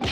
I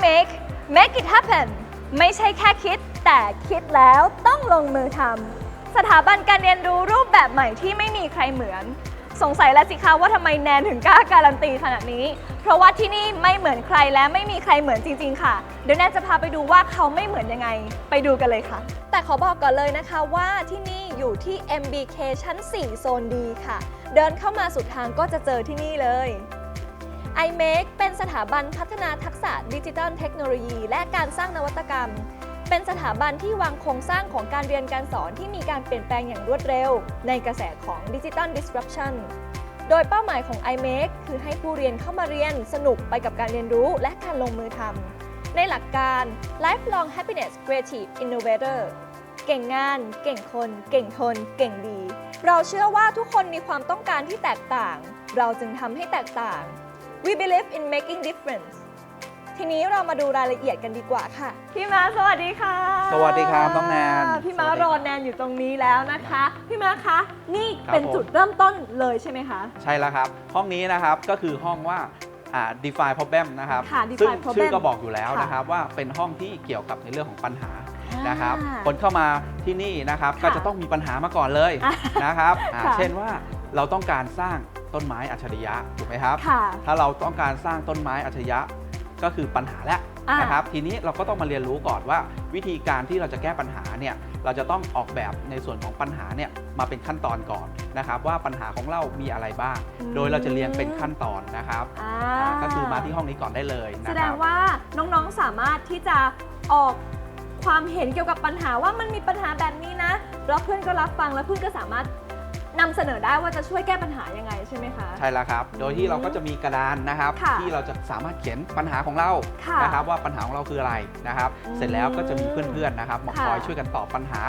make make it happen ไม่ใช่แค่คิด แต่คิดแล้วต้องลงมือทำสถาบันการเรียนรู้รูปแบบใหม่ที่ไม่มีใครเหมือน สงสัยแล้วสิคะว่าทำไมแนนถึงกล้าการันตีขนาดนี้ เพราะว่าที่นี่ไม่เหมือนใครและไม่มีใครเหมือนจริง ๆ ค่ะ เดี๋ยวแนนจะพาไปดูว่าเขาไม่เหมือนยังไง ไปดูกันเลยค่ะ แต่ขอบอกก่อนเลยนะคะว่าที่นี่อยู่ที่ MBK ชั้น 4 โซนดีค่ะ เดินเข้ามาสุดทางก็จะเจอที่นี่เลย iMake เป็นสถาบันพัฒนาทักษะดิจิทัลเทคโนโลยี และการสร้างนวัตกรรม เป็นสถาบันที่วางโครงสร้างของการเรียนการสอนที่มีการเปลี่ยนแปลงอย่างรวดเร็ว ในกระแสของดิจิทัล disruption โดยเป้าหมายของ iMake คือให้ผู้เรียนเข้ามาเรียนสนุกไปกับการเรียนรู้และการลงมือทำ ในหลักการ Lifelong Happiness Creative Innovator เก่งงาน เก่งคน เก่งทน เก่งดี เราเชื่อว่าทุกคนมีความต้องการที่แตกต่าง เราจึงทำให้แตกต่าง We believe in making difference ทีนี้เรามาดูรายละเอียดกันดีกว่าค่ะ พี่ม้าสวัสดีค่ะสวัสดีครับน้องแนนพี่ม้าสวัสดีรอแนนอยู่ตรงนี้แล้วนะคะ พี่ม้าคะนี่ครับเป็นผม จุดเริ่มต้นเลยใช่ไหมคะ ใช่แล้วครับ ห้องนี้นะครับก็คือห้องว่าอ่า define problem นะครับค่ะ define ซึ่ง problem ชื่อก็บอกอยู่แล้วค่ะนะครับว่าเป็นห้องที่เกี่ยวกับในเรื่องของปัญหานะครับ อ่าคนเข้ามาที่นี่นะครับค่ะก็จะต้องมีปัญหามาก่อนเลยอะนะครับอ่าค่ะ เช่นว่าเราต้องการสร้างต้นไม้อัจฉริยะถูกไหมครับ ค่ะ ถ้าเราต้องการสร้างต้นไม้อัจฉริยะ ก็คือปัญหาแล้วอ่านนะครับทีนี้เราก็ต้องมาเรียนรู้ก่อนว่า วิธีการที่เราจะแก้ปัญหาเนี่ยเราจะต้องออกแบบในส่วนของปัญหาเนี่ยมาเป็นขั้นตอนก่อนนะครับ ว่าปัญหาของเรามีอะไรบ้าง โดยเราจะเรียงเป็นขั้นตอนนะครับอ่าอ่าก็คือมาที่ห้องนี้ก่อนได้เลยแสนะดครังบว่าน้องๆสามารถที่จะออกความเห็นเกี่ยวกับปัญหาว่ามันมีปัญหาแบบนี้นะแล้วเพื่อนก็รับฟังแล้วเพื่อนก็สามารถ นำเสนอได้ว่าจะช่วยแก้ปัญหายังไงใช่ไหมคะ ใช่แล้วครับ โดยที่เราก็จะมีกระดานนะครับ ค่ะที่เราจะสามารถเขียนปัญหาของเราค่ะนะครับว่าปัญหาของเราคืออะไรนะครับ อืมเสร็จแล้วก็จะมีเพื่อนๆนะครับมาค่ะคอยช่วยกันตอบปัญหา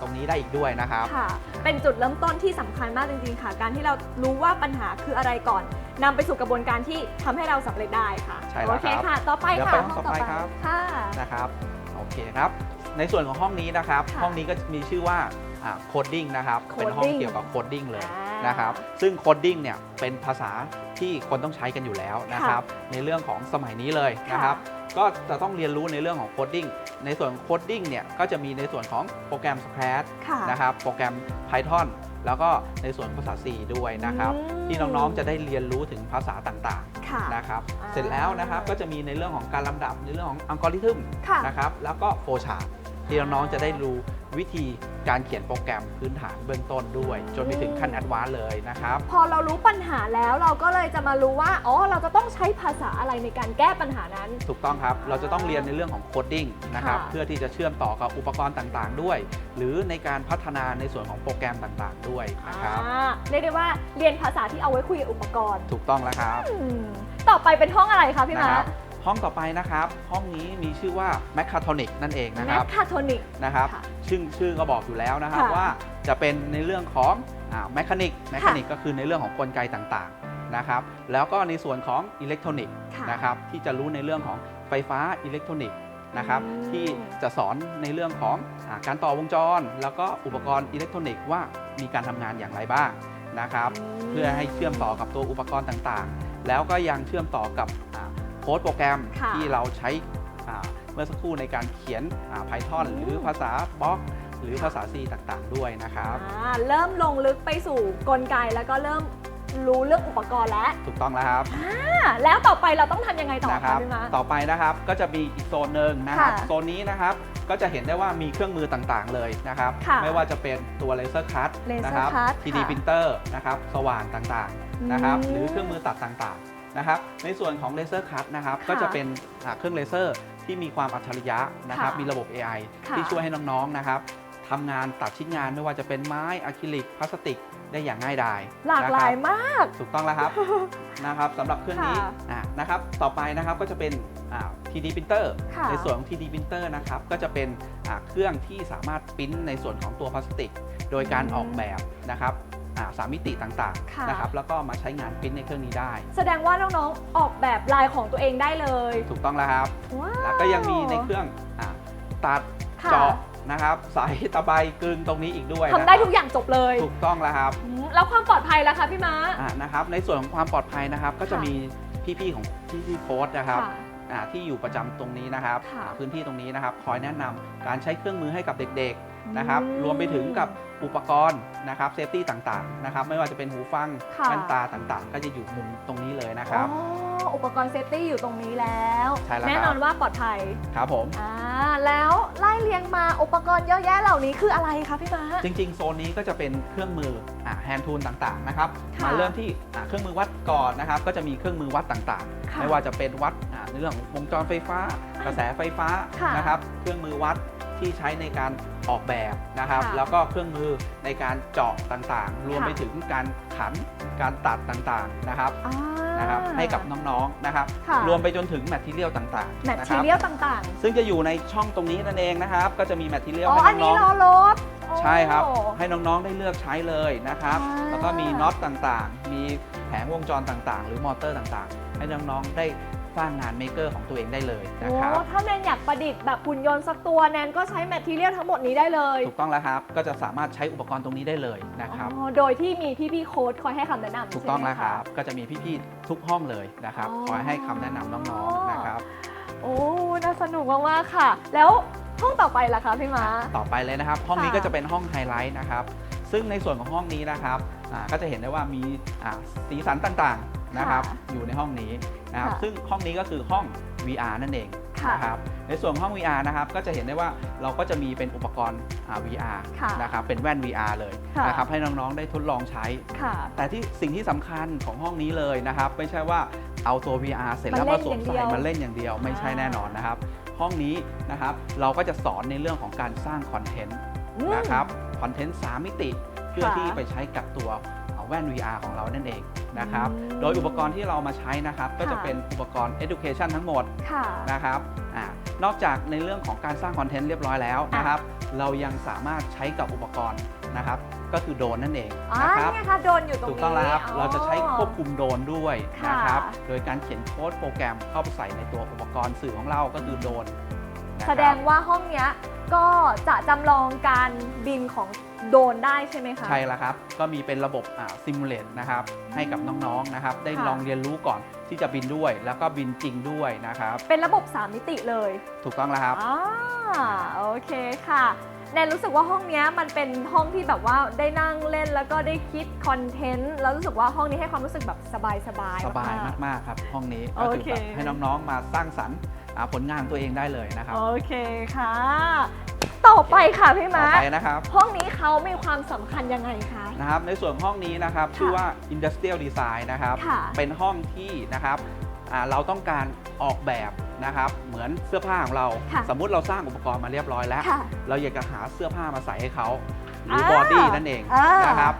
ตรงนี้ได้อีกด้วยนะครับ ค่ะ เป็นจุดเริ่มต้นที่สำคัญมากจริงๆค่ะ การที่เรารู้ว่าปัญหาคืออะไรก่อนนำไปสู่กระบวนการที่ทำให้เราสำเร็จได้ค่ะใช่แล้วโอเคครับค่ะ ต่อไปเดี๋ยวค่ะไปห้องต่อไปครับ ค่ะ นะครับโอเคครับ ในส่วนของห้องนี้นะครับ ค่ะ ห้องนี้ก็มีชื่อว่า โคดดิ้งนะครับเป็นห้อง Coding เกี่ยวกับโคดดิ้งเลยอ่านนะครับซึ่งโคดดิ้งเนี่ยเป็นภาษาที่คนต้องใช้กันอยู่แล้วนะครับในเรื่องของสมัยนี้เลยนะครับก็จะต้องเรียนรู้ในเรื่องของโคดดิ้งในส่วนโคดดิ้งเนี่ยก็จะมีในส่วนของโปรแกรม Scratch ค่ะ นะครับโปรแกรม Python แล้วก็ในส่วนภาษา C ด้วยนะครับอืม ที่น้องๆจะได้เรียนรู้ถึงภาษาต่างๆค่ะนะครับอ่า เสร็จแล้วนะครับก็จะมีในเรื่องของการลำดับในเรื่องของอัลกอริทึม ค่ะ นะครับแล้วก็โฟชาร์ที่น้องๆจะได้รู้ วิธีการเขียนโปรแกรมพื้นฐานเบื้องต้นด้วย จนไปถึงขั้นแอดวานซ์เลยนะครับ พอเรารู้ปัญหาแล้วเราก็เลยจะมารู้ว่า อ๋อ เราจะต้องใช้ภาษาอะไรในการแก้ปัญหานั้น ถูกต้องครับ เราจะต้องเรียนในเรื่องของโคดดิ้งนะครับ ค่ะ เพื่อที่จะเชื่อมต่อกับอุปกรณ์ต่างๆ ด้วย หรือในการพัฒนาในส่วนของโปรแกรมต่างๆ ด้วยนะครับ อ่าเรียกได้ว่าเรียนภาษาที่เอาไว้คุยกับอุปกรณ์ถูกต้องแล้วครับ อืมต่อไปเป็นห้องอะไรคะพี่นะม้าครับ ห้องต่อไปนะครับ ห้องนี้มีชื่อว่า m e c h a t r o n i c นั่นเองนะแมครับคคาโทนิก นะครับค่ะซึ่งชื่อก็บอกอยู่แล้วนะครับค่ะว่าจะเป็นในเรื่องของแมคานิกแมคานิกก็คือในเรื่องของกลไกต่างๆนะครับ แล้วก็ในส่วนของอิเล็กทรอนิกส์ค่ะนะครับที่จะรู้ในเรื่องของไฟฟ้าอิเล็กทรอนิกส์นะครับอืม ที่จะสอนในเรื่องของอาการต่อวงจร แล้วก็อุปกรณ์อิเล็กทรอนิกส์ว่ามีการทำงานอย่างไรบ้างนะครับ เพื่อให้เชื่อมต่อกับตัวอุปกรณ์ต่างๆ แล้วก็ยังเชื่อมต่อกับอ่าโค้ดโปรแกรมค่ะที่เราใช้อ่าเมื่อสักครู่ในการเขียนอ่า Python อืมหรือภาษาบล็อกหรือภาษา C ต่างๆ ด้วยนะครับอ่าเริ่มลงลึกไปสู่กลไกแล้วก็เริ่มรู้เรื่องอุปกรณ์แล้วถูกต้องแล้วครับอ่าแล้วต่อไปเราต้องทำยังไงต่อนะคคะรับพี่ม้าต่อไปนะครับก็จะมีอีกโซนหนึ่งนะครับค่ะโซนนี้นะครับก็จะเห็นได้ว่ามีเครื่องมือต่างๆเลยนะครับค่ะไม่ว่าจะเป็นตัวเลเซอร์คัต Laser นะครับ cut 3D ค่ะ printer นะครับสว่านต่างๆนะครับอืมหรือเครื่องมือตัดต่างๆ นะครับในส่วนของเลเซอร์คัตนะครับค่ะก็จะเป็นอ่าเครื่องเลเซอร์ที่มีความอัจฉริยะนะครับค่ะมีระบบ AI ค่ะที่ช่วยให้น้องๆนะครับทำงานตัดชิ้นงานไม่ว่าจะเป็นไม้อะคริลิกพลาสติกได้อย่างง่ายดายหลากหลายนะครับมาก ถูกต้องแล้วครับนะครับสำหรับเครื่องนี้ค่ะอ่านะครับต่อไปนะครับก็จะเป็นอ่า 3D printer ค่ะในส่วนของ 3D printer นะครับก็จะเป็นอ่าเครื่องที่สามารถปริ้นในส่วนของตัวพลาสติก โดยการอืมออกแบบนะครับอ่า สามมิติต่างค่ะ ๆนะครับแล้วก็มาใช้งานปริ้นในเครื่องนี้ได้ แสดงว่าน้องๆ ออกแบบลายของตัวเองได้เลยถูกต้องแล้วครับ ว้าว แล้วก็ยังมีในเครื่องอาตัดค่ะ เจาะนะครับใส่ตะไบกึงตรงนี้อีกด้วยทำได้นะครับทุกอย่างจบเลยถูกต้องแล้วครับ อืมแล้วความปลอดภัยล่ะคะพี่ม้า อ่านะครับในส่วนของความปลอดภัยนะครับก็จะค่ะมีพี่ๆของพี่ๆโค้ดนะครับ ค่ะอ่า ที่อยู่ประจำตรงนี้นะครับค่ะอ่าพื้นที่ตรงนี้นะครับ คอยแนะนำการใช้เครื่องมือให้กับเด็กๆนะครับ รวมไปถึงกับอุปกรณ์นะครับเซฟตี้ต่างๆนะครับ ไม่ว่าจะเป็นหูฟังค่ะแว่นตาต่างๆ ก็จะอยู่มุมตรงนี้เลยนะครับอ๋ออุปกรณ์เซฟตี้อยู่ตรงนี้แล้วใช่แล้วครับแน่นอนว่าปลอดภัยครับผมอ่าแล้วไล่เรียงมาอุปกรณ์เยอะแยะเหล่านี้คืออะไรคะพี่ม้าจริง ๆ โซนนี้ก็จะเป็นเครื่องมือแฮนด์ทูลต่างๆนะครับค่ะมาเริ่มที่อ่าเครื่องมือวัดก่อนนะครับ ก็จะมีเครื่องมือวัดต่างค่ะๆไม่ว่าจะเป็นวัดอ่า ในเรื่องของวงจรไฟฟ้า กระแสไฟฟ้าค่ะนะครับเครื่องมือวัดที่ใช้ในการออกแบบนะครับ ค่ะแล้วก็เครื่องมือในการเจาะต่างๆ รวมค่ะ ไปถึงการขันการตัดต่างๆนะครับอ่า นะครับให้กับน้องๆนะครับ ค่ะ รวมไปจนถึงแมทเทียลต่างๆแมทนะคทีรับเรียลต่างซึ่งจะอยู่ในช่องตรงนี้นั่นเองนะครับ ก็จะมีแมทเทีๆยลอ๋อให้อันนี้น้องๆล้อรถใช่ครับโอ้ให้น้องๆได้เลือกใช้เลยนะครับ อ่า แล้วก็มีน็อตต่างๆ มีแผงวงจรต่างๆ หรือมอเตอร์ต่างๆ ให้น้องๆได้ สร้างงานเมคเกอร์ของตัวเองได้เลยนะครับ โอ้ถ้าแนนอยากประดิษฐ์แบบหุ่นยนต์สักตัวแนนก็ใช้แมททีเรียลทั้งหมดนี้ได้เลยถูกต้องแล้วครับ ก็จะสามารถใช้อุปกรณ์ตรงนี้ได้เลยนะครับอ๋อโดยที่มีพี่ๆโค้ดคอยให้คำแนะนำถูกต้องใช่ไหมแล้วครับ ก็จะมีพี่ๆทุกห้องเลยนะครับอ๋อคอยให้คำแนะนำน้องๆนะครับ โอ้น่าสนุกมากๆค่ะ แล้วห้องต่อไปล่ะคะพี่ม้าต่อไปเลยนะครับ ห้องนี้ค่ะก็จะเป็นห้องไฮไลท์นะครับซึ่งในส่วนของห้องนี้นะครับอ่าก็จะเห็นได้ว่ามีอ่าสีสันต่างๆ นะครับค่ะอยู่ในห้องนี้นะครับค่ะซึ่งห้องนี้ก็คือห้อง VR นั่นเองค่ะนะครับในส่วนของห้อง VR นะครับก็จะเห็นได้ว่าเราก็จะมีเป็นอุปกรณ์อ่า VR ค่ะนะครับเป็นแว่น VR เลยค่ะนะครับให้น้องๆได้ทดลองใช้ค่ะแต่ที่สิ่งที่สำคัญของห้องนี้เลยนะครับไม่ใช่ว่าเอาตัว VR เสร็จแล้วมาเล่มานสวมอย่างเดีใส่ยวมาเล่นอย่างเดียวไม่ใช่อ่าแน่นอนนะครับ ห้องนี้นะครับเราก็จะสอนในเรื่องของการสร้างคอนเทนต์อืมนะครับคอนเทนต์3มิติ เพื่อค่ะที่ไปใช้กับตัวแว่น VR ของเรานั่นเอง นะครับอืมโดยอุปกรณ์ที่เรามาใช้นะครับก็จะค่ะเป็นอุปกรณ์ education ทั้งหมดค่ะนะครับอานอกจากในเรื่องของการสร้างคอนเทนต์เรียบร้อยแล้วนะครับ เรายังสามารถใช้กับอุปกรณ์นะครับก็คือโดรนนั่นเองอ๋อนะครับนี่ไงคะโดนอยู่ตรงถูนี้กต้องแล้วครับอ๋อเราจะใช้ควบคุมโดรนด้วยค่ะนะครับโดยการเขียนโค้ดโปรแกรมเข้าไปใส่ในตัวอุปกรณ์สื่อของเราก็คือโดรนนะครับแสดงว่าห้องเนี้ยก็จะจำลองการบินของ โดรนได้ใช่ไหมคะ ใช่แล้วครับ ก็มีเป็นระบบซิมูเลตนะครับให้กับน้องๆนะครับ ได้ค่ะ ลองเรียนรู้ก่อนที่จะบินด้วย แล้วก็บินจริงด้วยนะครับ เป็นระบบ 3 มิติเลยถูกต้องแล้วครับ อ่าโอเคค่ะแนนรู้สึกว่าห้องเนี้ยมันเป็นห้องที่แบบว่าได้นั่งเล่นแล้วก็ได้คิดคอนเทนต์แล้วรู้สึกว่าห้องนี้ให้ความรู้สึกแบบสบายๆสบายมาก มากๆครับ ห้องนี้โอก็เคคือแบบให้น้องๆมาสร้างสรรค์อ่าผลงานตัวเองได้เลยนะครับ โอเคค่ะ ต่อไปค่ะพี่ต่ม้าอไปนะครับห้องนี้เขามีความสำคัญยังไงคะ นะครับ ในส่วนห้องนี้นะครับชื่อว่า Industrial Design นะครับ ค่ะ เป็นห้องที่นะครับอ่าเราต้องการออกแบบนะครับ เหมือนเสื้อผ้าของเรา ค่ะ สมมุติเราสร้างอุปกรณ์มาเรียบร้อยแล้ว ค่ะ เราอยากจะหาเสื้อผ้ามาใส่ให้เขาหรืออ่าบอดี้นั่นเองอ่านนะครับ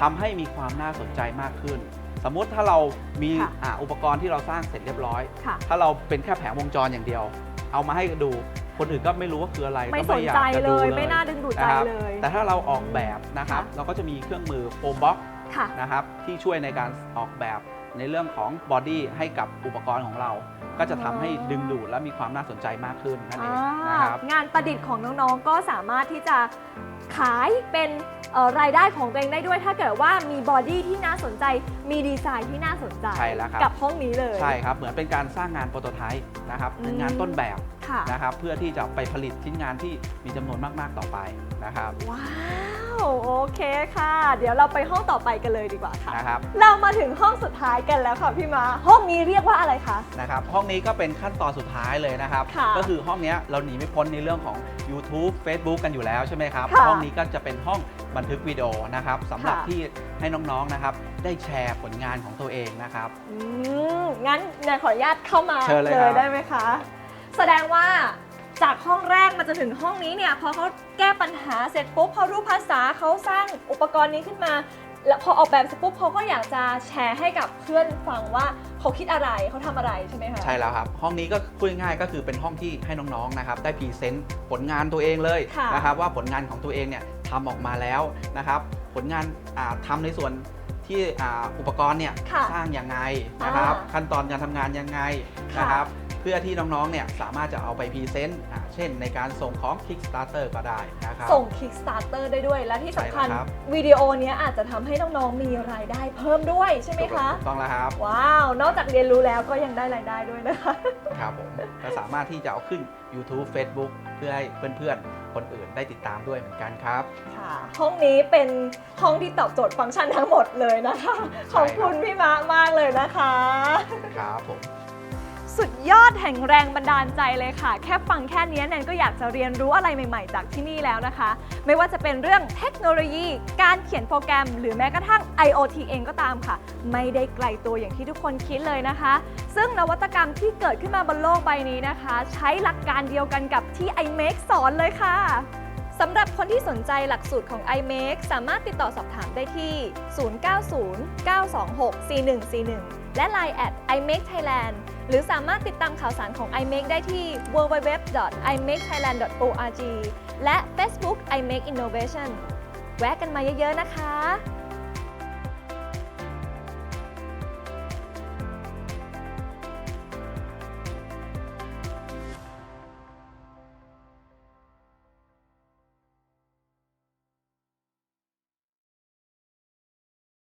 ทำให้มีความน่าสนใจมากขึ้น สมมุติถ้าเรามีค่ะ อ่าอุปกรณ์ที่เราสร้างเสร็จเรียบร้อย ค่ะ ถ้าเราเป็นแค่แผงวงจรอย่างเดียว เอามาให้ดู คนอื่นก็ไม่รู้ว่าคืออะไรไม่ก็สนอยากใจจะเลดูยไม่น่าดึงดูดใจนะครับเลย แต่ถ้าเราออกแบบนะครับค่ะเราก็จะมีเครื่องมือโฟมบ็อกค่ะนะครับที่ช่วยในการออกแบบในเรื่องของบอดี้ให้กับอุปกรณ์ของเราก็จะทำให้ดึงดูดและมีความน่าสนใจมากขึ้นนั่นเองนะครับ งานประดิษฐ์ของน้องๆ ก็สามารถที่จะขายเป็นเอ่อรายได้ของตัวเองได้ด้วย ถ้าเกิดว่ามีบอดี้ที่น่าสนใจ มีดีไซน์ที่น่าสนใจ ใช่แล้วครับ กับห้องนี้เลย ใช่ครับ เหมือนเป็นการสร้างงานโปรโตไทป์นะครับอืม เป็นงานต้นแบบค่ะ นะครับ เพื่อที่จะไปผลิตชิ้นงานที่มีจำนวนมาก ๆ ต่อไปนะครับว้าว โอเคค่ะ เดี๋ยวเราไปห้องต่อไปกันเลยดีกว่าค่ะ นะครับ เรามาถึงห้องสุดท้ายกันแล้วค่ะพี่มา ห้องนี้เรียกว่าอะไรคะ นะครับ ห้องนี้ก็เป็นขั้นตอนสุดท้ายเลยนะครับ ค่ะก็คือห้องเนี้ยเราหนีไม่พ้นในเรื่องของ YouTube Facebook กันอยู่แล้วใช่ไหมครับ ค่ะห้องนี้ก็จะเป็นห้องบันทึกวิดีโอนะครับสำหรับค่ะ ที่ให้น้องๆนะครับ ได้แชร์ผลงานของตัวเองนะครับ อืมงั้นแนนขออนุญาตเข้ามาเชิญเลยครับ ได้ไหมคะ แสดงว่าจากห้องแรกมาจนถึงห้องนี้เนี่ยพอเขาแก้ปัญหาเสร็จปุ๊บพอรู้ภาษาเขาสร้างอุปกรณ์นี้ขึ้นมา แล้วพอออกแบบเสร็จปุ๊บเขาก็อยากจะแชร์ให้กับเพื่อนฟังว่าเขาคิดอะไรเขาทำอะไรใช่ไหมคะใช่แล้วครับ ห้องนี้ก็พูดง่ายๆก็คือเป็นห้องที่ให้น้องๆนะครับได้พรีเซนต์ผลงานตัวเองเลยค่ะนะครับว่าผลงานของตัวเองเนี่ยทำออกมาแล้วนะครับผลงานอ่าทำในส่วนที่อ่าอุปกรณ์เนี่ยค่ะสร้างยังไงนะครับอ่าขั้นตอนการทำงานยังไงค่ะนะครับเพื่อที่น้องๆ เนี่ยสามารถจะเอาไปพรีเซนต์อ่าเช่นในการส่งของ Kickstarter ก็ได้นะครับ ส่ง Kickstarter ได้ด้วย และที่สำคัญใช่แล้วครับวิดีโอเนี้ยอาจจะทำให้น้องๆ มีรายได้เพิ่มด้วยใช่ไหมคะถูกต้องแล้วครับ ว้าว นอกจากเรียนรู้แล้วก็ยังได้รายได้ด้วยนะคะ ครับผมก็สามารถที่จะเอาขึ้น YouTube Facebook เพื่อให้เพื่อนๆ คนอื่นได้ติดตามด้วยเหมือนกันครับ ค่ะ ห้องนี้เป็นห้องที่ตอบโจทย์ฟังก์ชันทั้งหมดเลยนะคะ ขอบคุณพี่มะมากเลยนะคะ ครับผม สุดยอดแห่งแรงบันดาลใจเลยค่ะ แค่ฟังแค่นี้แนนก็อยากจะเรียนรู้อะไรใหม่ ๆ จากที่นี่แล้วนะคะ ไม่ว่าจะเป็นเรื่องเทคโนโลยี การเขียนโปรแกรม หรือแม้กระทั่ง IoT เองก็ตามค่ะ ไม่ได้ไกลตัวอย่างที่ทุกคนคิดเลยนะคะ ซึ่งนวัตกรรมที่เกิดขึ้นมาบนโลกใบนี้นะคะ ใช้หลักการเดียวกันกับที่ iMake สอนเลยค่ะสำหรับคนที่สนใจหลักสูตรของ iMake สามารถติดต่อสอบถามได้ที่ 090-926-4141 และ Line at iMake Thailand หรือสามารถติดตามข่าวสารของ iMake ได้ที่ www.imakethailand.org และ Facebook iMake Innovation แวะกันมาเยอะๆนะคะ